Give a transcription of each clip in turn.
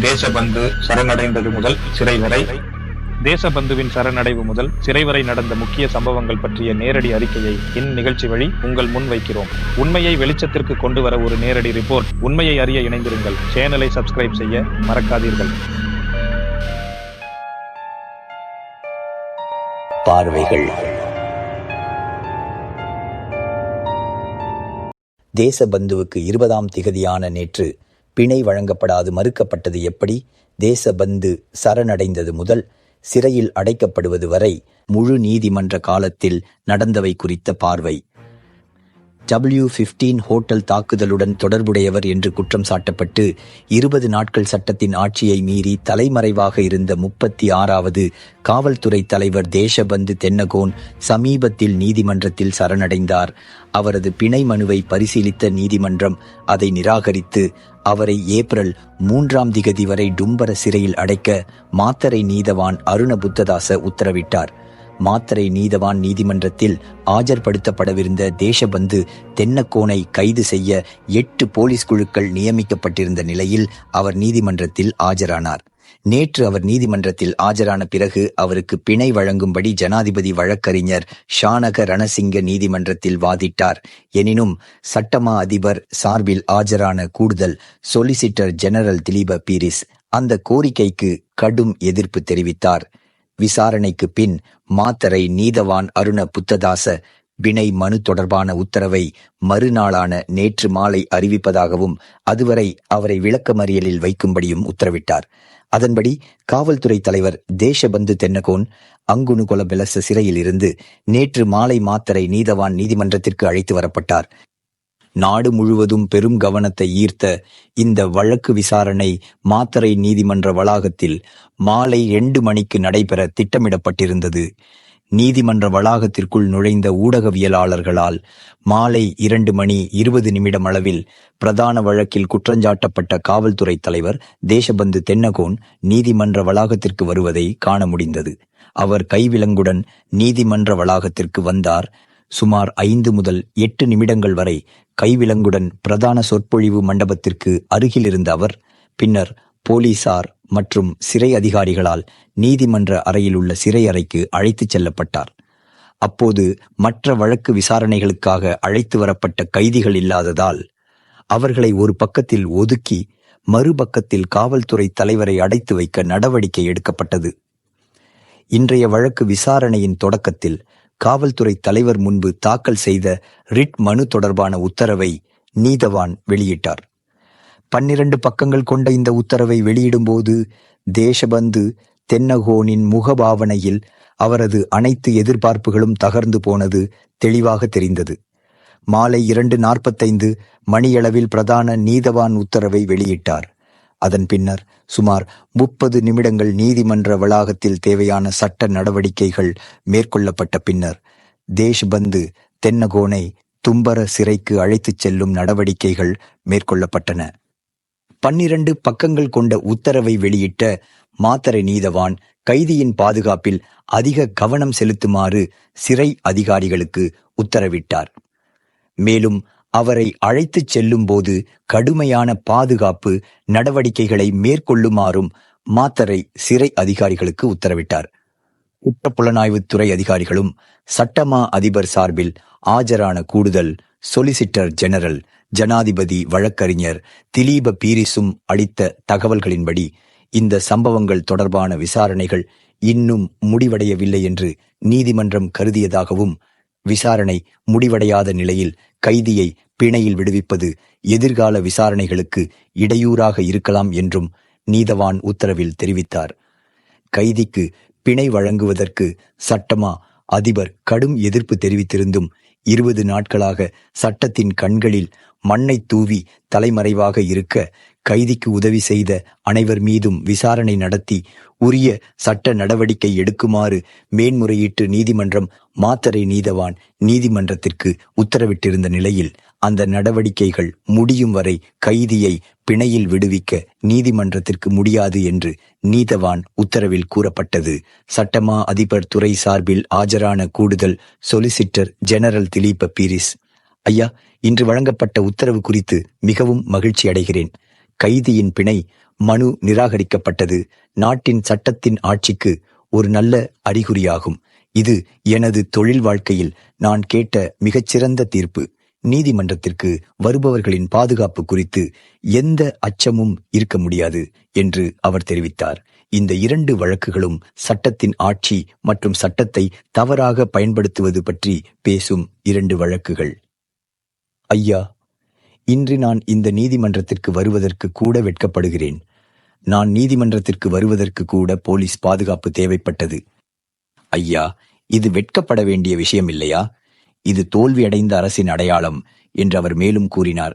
தேசபந்து சரணடைந்தது முதல் சிறை வரை. தேசபந்துவின் சரணடைவு முதல் சிறை வரை நடந்த முக்கிய சம்பவங்கள் பற்றிய நேரடி அறிக்கையை இந்நிகழ்ச்சி வழி உங்கள் முன் வைக்கிறோம். உண்மையை வெளிச்சத்திற்கு கொண்டு வர ஒரு நேரடி ரிப்போர்ட். உண்மையை அறிய இணைந்திருங்கள். சேனலை சப்ஸ்கிரைப் செய்ய மறக்காதீர்கள். பார்வைகள். தேசபந்துவுக்கு இருபதாம் திகதியான நேற்று பிணை வழங்கப்படாது மறுக்கப்பட்டது எப்படி? தேசபந்து சரணடைந்தது முதல் சிறையில் அடைக்கப்படுவது வரை முழு நீதிமன்ற காலத்தில் நடந்தவை குறித்த பார்வை. டபிள்யூ பிப்டீன் ஹோட்டல் தாக்குதலுடன் தொடர்புடையவர் என்று குற்றம் சாட்டப்பட்டு இருபது நாட்கள் சட்டத்தின் ஆட்சியை மீறி தலைமறைவாக இருந்த முப்பத்தி ஆறாவது காவல்துறை தலைவர் தேசபந்து தென்னகோன் சமீபத்தில் நீதிமன்றத்தில் சரணடைந்தார். அவரது பிணை மனுவை பரிசீலித்த நீதிமன்றம் அதை நிராகரித்து அவரை ஏப்ரல் மூன்றாம் திகதி வரை டும்பர சிறையில் அடைக்க மாத்தரை நீதவான் அருண புத்ததாச உத்தரவிட்டார். மாத்தரை நீதவான் நீதிமன்றத்தில் ஆஜர்படுத்தப்படவிருந்த தேசபந்து தென்னக்கோனை கைது செய்ய எட்டு போலீஸ் குழுக்கள் நியமிக்கப்பட்டிருந்த நிலையில் அவர் நீதிமன்றத்தில் ஆஜரானார். நேற்று அவர் நீதிமன்றத்தில் ஆஜரான பிறகு அவருக்கு பிணை வழங்கும்படி ஜனாதிபதி வழக்கறிஞர் ஷானக ரணசிங்க நீதிமன்றத்தில் வாதிட்டார். எனினும் சட்டமா அதிபர் சார்பில் ஆஜரான கூடுதல் சொலிசிட்டர் ஜெனரல் திலீப பீரிஸ் அந்த கோரிக்கைக்கு கடும் எதிர்ப்பு தெரிவித்தார். விசாரணைக்கு பின் மாத்தரை நீதவான் அருண புத்ததாச பிணை மனு தொடர்பான உத்தரவை மறுநாளான நேற்று மாலை அறிவிப்பதாகவும் அதுவரை அவரை விளக்கமறியலில் வைக்கும்படியும் உத்தரவிட்டார். அதன்படி காவல்துறை தலைவர் தேசபந்து தென்னகோன் அங்குணுகொல பெலச சிறையில் இருந்து நேற்று மாலை மாத்தரை நீதவான் நீதிமன்றத்திற்கு அழைத்து வரப்பட்டார். நாடு முழுவதும் பெரும் கவனத்தை ஈர்த்த இந்த வழக்கு விசாரணை மாத்தரை நீதிமன்ற வளாகத்தில் மாலை இரண்டு மணிக்கு நடைபெற திட்டமிடப்பட்டிருந்தது. நீதிமன்ற வளாகத்திற்குள் நுழைந்த ஊடகவியலாளர்களால் மாலை இரண்டு மணி இருபது நிமிடம் அளவில் பிரதான வழக்கில் குற்றஞ்சாட்டப்பட்ட காவல்துறை தலைவர் தேசபந்து தென்னகோன் நீதிமன்ற வளாகத்திற்கு வருவதை காண முடிந்தது. அவர் கைவிலங்குடன் நீதிமன்ற வளாகத்திற்கு வந்தார். சுமார் ஐந்து முதல் எட்டு நிமிடங்கள் வரை கைவிலங்குடன் பிரதான சொற்பொழிவு மண்டபத்திற்கு அருகில் இருந்த அவர் பின்னர் போலீசார் மற்றும் சிறை அதிகாரிகளால் நீதிமன்ற அறையில் உள்ள சிறை அறைக்கு அழைத்துச் செல்லப்பட்டார். அப்போது மற்ற வழக்கு விசாரணைகளுக்காக அழைத்து வரப்பட்ட கைதிகள் இல்லாததால் அவர்களை ஒரு பக்கத்தில் ஒதுக்கி மறுபக்கத்தில் காவல்துறை தலைவரை அடைத்து வைக்க நடவடிக்கை எடுக்கப்பட்டது. இன்றைய வழக்கு விசாரணையின் தொடக்கத்தில் காவல்துறை தலைவர் முன்பு தாக்கல் செய்த ரிட் மனு தொடர்பான உத்தரவை நீதவான் வெளியிட்டார். பன்னிரண்டு பக்கங்கள் கொண்ட இந்த உத்தரவை வெளியிடும்போது தேசபந்து தென்னகோனின் முகபாவனையில் அவரது அனைத்து எதிர்பார்ப்புகளும் தகர்ந்து போனது தெளிவாக தெரிந்தது. மாலை இரண்டு நாற்பத்தைந்து மணியளவில் பிரதான நீதவான் உத்தரவை வெளியிட்டார். அதன் பின்னர் சுமார் முப்பது நிமிடங்கள் நீதிமன்ற வளாகத்தில் தேவையான சட்ட நடவடிக்கைகள் மேற்கொள்ளப்பட்ட பின்னர் தேஷ்பந்து தென்னகோனை தும்பர சிறைக்கு அழைத்துச் செல்லும் நடவடிக்கைகள் மேற்கொள்ளப்பட்டன. பன்னிரண்டு பக்கங்கள் கொண்ட உத்தரவை வெளியிட்ட மாத்தரை நீதவான் கைதியின் பாதுகாப்பில் அதிக கவனம் செலுத்துமாறு சிறை அதிகாரிகளுக்கு உத்தரவிட்டார். மேலும் அவரை அழைத்துச் செல்லும்போது கடுமையான பாதுகாப்பு நடவடிக்கைகளை மேற்கொள்ளுமாறும் மாத்தரை சிறை அதிகாரிகளுக்கு உத்தரவிட்டார். குற்றப்புலனாய்வுத்துறை அதிகாரிகளும் சட்டமா அதிபர் சார்பில் ஆஜரான கூடுதல் சொலிசிட்டர் ஜெனரல் ஜனாதிபதி வழக்கறிஞர் திலீப பீரிசும் அளித்த தகவல்களின்படி இந்த சம்பவங்கள் தொடர்பான விசாரணைகள் இன்னும் முடிவடையவில்லை என்று நீதிமன்றம் கருதியதாகவும் விசாரணை முடிவடையாத நிலையில் கைதியை பிணையில் விடுவிப்பது எதிர்கால விசாரணைகளுக்கு இடையூறாக இருக்கலாம் என்றும் நீதவான் உத்தரவில் தெரிவித்தார். கைதிக்கு பிணை வழங்குவதற்கு சட்டமா அதிபர் கடும் எதிர்ப்பு தெரிவித்திருந்தும் இருபது நாட்களாக சட்டத்தின் கண்களில் மண்ணை தூவி தலைமறைவாக இருக்க கைதிக்கு உதவி செய்த அனைவர் மீதும் விசாரணை நடத்தி உரிய சட்ட நடவடிக்கை எடுக்குமாறு மேன்முறையீட்டு நீதிமன்றம் மாத்தரை நீதவான் நீதிமன்றத்திற்கு உத்தரவிட்டிருந்த நிலையில் அந்த நடவடிக்கைகள் முடியும் வரை கைதியை பிணையில் விடுவிக்க நீதிமன்றத்திற்கு முடியாது என்று நீதவான் உத்தரவில் கூறப்பட்டது. சட்டமா அதிபர் துறை சார்பில் ஆஜரான கூடுதல் சொலிசிட்டர் ஜெனரல் திலீப பீரிஸ். ஐயா இன்று வழங்கப்பட்ட உத்தரவு குறித்து மிகவும் மகிழ்ச்சி அடைகிறேன். கைதியின் பிணை மனு நிராகரிக்கப்பட்டது. நாட்டின் சட்டத்தின் ஆட்சிக்கு ஒரு நல்ல அறிகுறியாகும். இது எனது தொழில் வாழ்க்கையில் நான் கேட்ட மிகச்சிறந்த தீர்ப்பு. நீதிமன்றத்திற்கு வருபவர்களின் பாதுகாப்பு குறித்து எந்த அச்சமும் இருக்க முடியாது என்று அவர் தெரிவித்தார். இந்த இரண்டு வழக்குகளும் சட்டத்தின் ஆட்சி மற்றும் சட்டத்தை தவறாக பயன்படுத்துவது பற்றி பேசும் இரண்டு வழக்குகள். ஐயா இன்று நான் இந்த நீதிமன்றத்திற்கு வருவதற்கு கூட வெட்கப்படுகிறேன். நான் நீதிமன்றத்திற்கு வருவதற்கு கூட போலீஸ் பாதுகாப்பு தேவைப்பட்டது. ஐயா இது வெட்கப்பட வேண்டிய விஷயம் இல்லையா? இது தோல்வியடைந்த அரசின் அடையாளம் என்று அவர் மேலும் கூறினார்.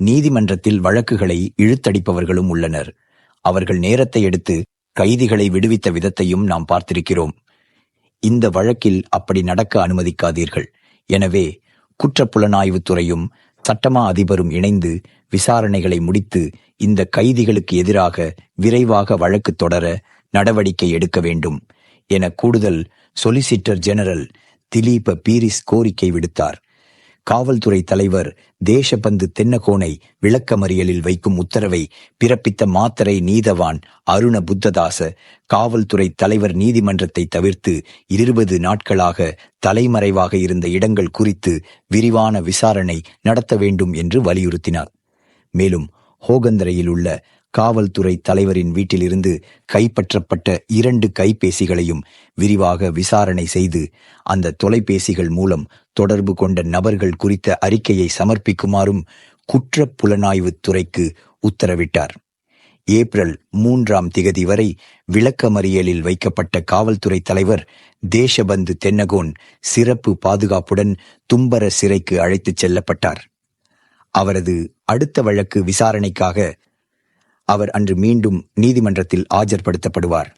நீதிமன்றத்தில் வழக்குகளை இழுத்தடிப்பவர்களும் உள்ளனர். அவர்கள் நேரத்தை எடுத்து கைதிகளை விடுவித்த விதத்தையும் நாம் பார்த்திருக்கிறோம். இந்த வழக்கில் அப்படி நடக்க அனுமதிக்காதீர்கள். எனவே குற்றப்புலனாய்வுத் துறையும் சட்டமா அதிபரும் இணைந்து விசாரணைகளை முடித்து இந்த கைதிகளுக்கு எதிராக விரைவாக வழக்கு தொடர நடவடிக்கை எடுக்க வேண்டும் என கூடுதல் சொலிசிட்டர் ஜெனரல் திலீப பீரிஸ் கோரிக்கை விடுத்தார். காவல்துறை தலைவர் தேசபந்து தென்னகோனை விளக்கமறியலில் வைக்கும் உத்தரவை பிறப்பித்த மாத்தரை நீதவான் அருண புத்ததாச காவல்துறை தலைவர் நீதிமன்றத்தை தவிர்த்து இருபது நாட்களாக தலைமறைவாக இருந்த இடங்கள் குறித்து விரிவான விசாரணை நடத்த வேண்டும் என்று வலியுறுத்தினார். மேலும் ஹோகந்தரையில் உள்ள காவல்துறை தலைவரின் வீட்டிலிருந்து கைப்பற்றப்பட்ட இரண்டு கைபேசிகளையும் விரிவாக விசாரணை செய்து அந்த தொலைபேசிகள் மூலம் தொடர்பு கொண்ட நபர்கள் குறித்த அறிக்கையை சமர்ப்பிக்குமாறும் குற்றப் புலனாய்வுத் துறைக்கு உத்தரவிட்டார். ஏப்ரல் மூன்றாம் திகதி வரை விளக்கமறியலில் வைக்கப்பட்ட காவல்துறை தலைவர் தேசபந்து தென்னகோன் சிறப்பு பாதுகாப்புடன் தும்பர சிறைக்கு அழைத்துச் செல்லப்பட்டார். அவரது அடுத்த வழக்கு விசாரணைக்காக அவர் அன்று மீண்டும் நீதிமன்றத்தில் ஆஜர்படுத்தப்படுவார்.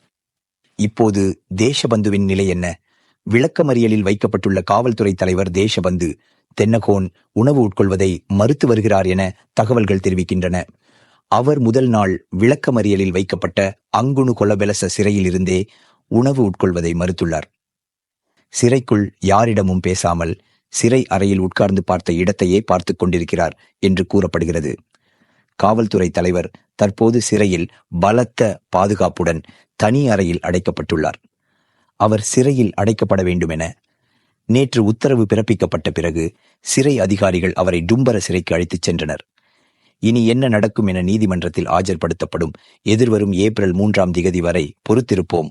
இப்போது தேசபந்துவின் நிலை என்ன? விளக்கமறியலில் வைக்கப்பட்டுள்ள காவல்துறை தலைவர் தேசபந்து தென்னகோன் உணவு உட்கொள்வதை மறுத்து வருகிறார் என தகவல்கள் தெரிவிக்கின்றன. அவர் முதல் நாள் விளக்கமறியலில் வைக்கப்பட்ட அங்குணு கொலபெலச சிறையிலிருந்தே உணவு உட்கொள்வதை மறுத்துள்ளார். சிறைக்குள் யாரிடமும் பேசாமல் சிறை அறையில் உட்கார்ந்து பார்த்த இடத்தையே பார்த்துக் கொண்டிருக்கிறார் என்று கூறப்படுகிறது. காவல்துறை தலைவர் தற்போது சிறையில் பலத்த பாதுகாப்புடன் தனி அறையில் அடைக்கப்பட்டுள்ளார். அவர் சிறையில் அடைக்கப்பட வேண்டும் என நேற்று உத்தரவு பிறப்பிக்கப்பட்ட பிறகு சிறை அதிகாரிகள் அவரை டும்பர சிறைக்கு அழைத்துச் சென்றனர். இனி என்ன நடக்கும் என நீதிமன்றத்தில் ஆஜர்படுத்தப்படும் எதிர்வரும் ஏப்ரல் மூன்றாம் திகதி வரை பொறுத்திருப்போம்.